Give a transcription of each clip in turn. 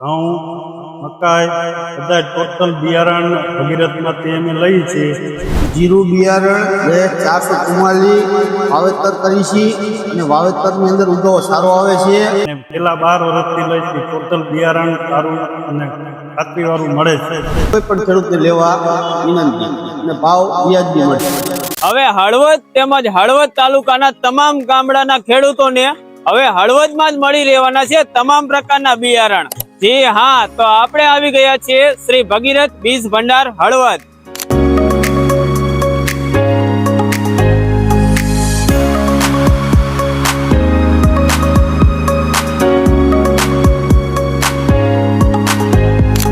ઘઉં મકાઈ બધા ટોટલ બિયારણ ભગીરથમાંથી અમે લઈ છે. જીરું બિયારણ બે ચારસો ચુમ્માલી વાવેતર કરી છે અને વાવેતરની અંદર ઉગવો સારો આવે છે. અને પેલા બાર વર્ષથી લઈ છે ટોટલ બિયારણ સારું અને ખાતરીવાળું મળે છે. કોઈ પણ ખેડૂતને લેવા વિનંતી અને ભાવ વ્યાજબી મળે. હવે હળવદ તેમજ હળવદ તાલુકાના તમામ ગામડાના ખેડૂતોને હવે હળવદમાં જ મળી રહેવાના છે તમામ પ્રકારના બિયારણ. જી હા, તો આપણે આવી ગયા છીએ શ્રી ભગીરથ બીજ ભંડાર હળવદ.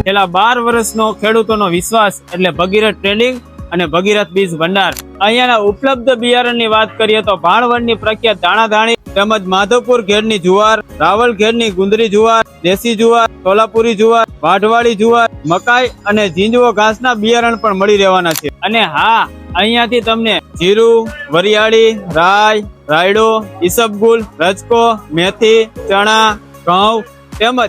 છેલ્લા બાર વર્ષનો ખેડૂતોનો વિશ્વાસ એટલે ભગીરથ ટ્રેડિંગ અને ભગીરથ બીજ ભંડાર. અહીંયાના ઉપલબ્ધ બિયારણની વાત કરીએ તો ભાણવડની પ્રખ્યાત દાણાધાણી તેમજ માધવપુર ઘેરની જુવાર, રાવલ ઘેરની ગુંદરી જુવાર, દેશી જુવાર, સોલાપુરી જુવાર, વાઢવાળી જુવાર, મકાઈ અને ઝીંજવો ઘાસના બિયારણ પણ મળી રહેવાના છે. અને હા, અહીંયાથી તમને જીરું, વરિયાળી રાય રાયડો, ઈસબગુલ, રજકો, મેથી, ચણા, ઘઉં તેમજ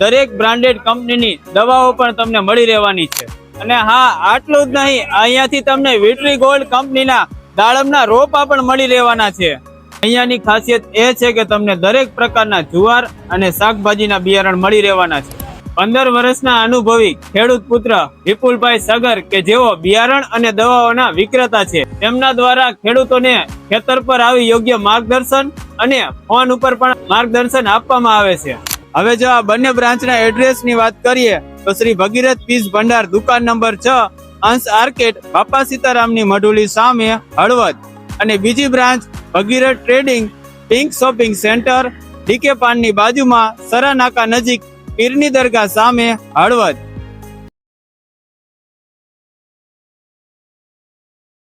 દરેક બ્રાન્ડેડ કંપનીની દવાઓ પણ તમને મળી રહેવાની છે. અને હા, આટલું જ નહીં, અહીંયાથી તમને વિટરી ગોલ્ડ કંપનીના દાડમના રોપા પણ મળી રહેવાના છે. અહીંયાની ખાસિયત એ છે કે તમને દરેક પ્રકારના જુવાર અને શાકભાજીના બિયારણ મળી રહેવાના છે. પંદર વર્ષના અનુભવી ખેડૂત પુત્ર વિપુલભાઈ સગર કે જેઓ બિયારણ અને દવાઓના વિક્રેતા છે, તેમના દ્વારા ખેડૂતોને ખેતર પર આવી યોગ્ય માર્ગદર્શન અને ફોન ઉપર પણ માર્ગદર્શન આપવામાં આવે છે. હવે જો આ બંને બ્રાન્ચના એડ્રેસની વાત કરીએ, તો શ્રી ભગીરથ પીસ ભંડાર દુકાન નંબર છ, અંશ આર્કેટ, બાપા સીતારામની મઢુલી સામે હળવદ અને બીજી branch Bhagirath trading pink shopping centre DK પાનની બાજુમાં સરાનાકા નજીક પીરની દરગાહ સામે હળવદ.